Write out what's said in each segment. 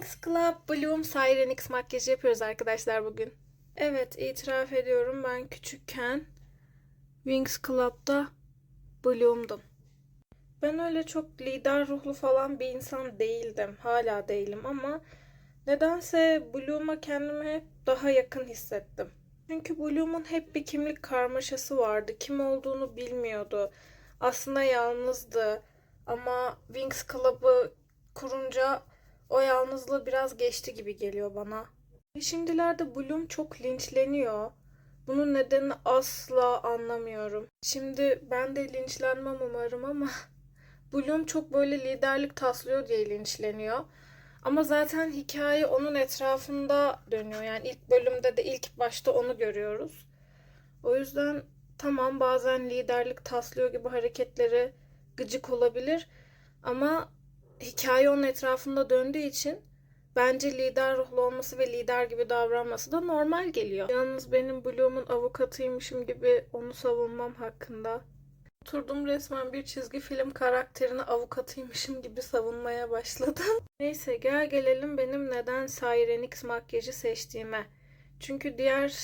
Wings Club Bloom Siren X makyajı yapıyoruz arkadaşlar bugün. Evet itiraf ediyorum ben küçükken Wings Club'da Bloom'dum. Ben öyle çok lider ruhlu falan bir insan değildim. Hala değilim ama nedense Bloom'a kendimi hep daha yakın hissettim. Çünkü Bloom'un hep bir kimlik karmaşası vardı. Kim olduğunu bilmiyordu. Aslında yalnızdı. Ama Wings Club'ı kurunca o yalnızlığı biraz geçti gibi geliyor bana. Şimdilerde Bloom çok linçleniyor. Bunun nedenini asla anlamıyorum. Şimdi ben de linçlenmem umarım ama Bloom çok böyle liderlik taslıyor diye linçleniyor. Ama zaten hikaye onun etrafında dönüyor. Yani ilk bölümde de ilk başta onu görüyoruz. O yüzden tamam bazen liderlik taslıyor gibi hareketleri gıcık olabilir. Ama hikaye onun etrafında döndüğü için bence lider ruhlu olması ve lider gibi davranması da normal geliyor. Yalnız benim Bloom'un avukatıymışım gibi onu savunmam hakkında. Oturdum resmen bir çizgi film karakterini avukatıymışım gibi savunmaya başladım. Neyse gel gelelim benim neden Sirenix makyajı seçtiğime. Çünkü diğer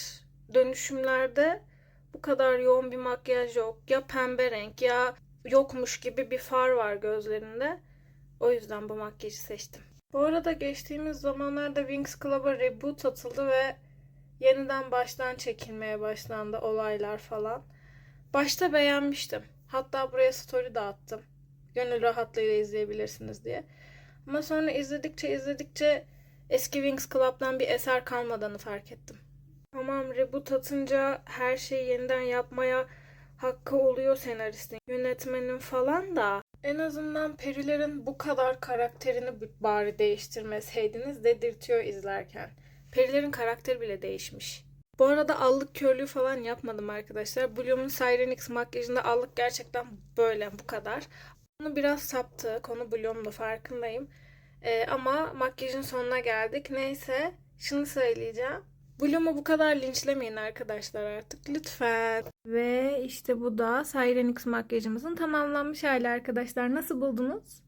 dönüşümlerde bu kadar yoğun bir makyaj yok. Ya pembe renk ya yokmuş gibi bir far var gözlerinde. O yüzden bu makyajı seçtim. Bu arada geçtiğimiz zamanlarda Wings Club'a reboot atıldı ve yeniden baştan çekilmeye başlandı olaylar falan. Başta beğenmiştim. Hatta buraya story de attım. Gönül rahatlığıyla izleyebilirsiniz diye. Ama sonra izledikçe izledikçe eski Wings Club'dan bir eser kalmadığını fark ettim. Tamam reboot atınca her şeyi yeniden yapmaya hakkı oluyor senaristin, yönetmenin falan da en azından perilerin bu kadar karakterini bari değiştirmeseydiniz dedirtiyor izlerken. Perilerin karakteri bile değişmiş. Bu arada allık körlüğü falan yapmadım arkadaşlar. Bloom'un Siren X makyajında allık gerçekten böyle bu kadar. Onu biraz saptı. Konu Bloom'da farkındayım. Ee, ama makyajın sonuna geldik. Neyse şunu söyleyeceğim. Bloom'u bu kadar linçlemeyin arkadaşlar artık lütfen. Ve işte bu da Siren X makyajımızın tamamlanmış hali arkadaşlar. Nasıl buldunuz?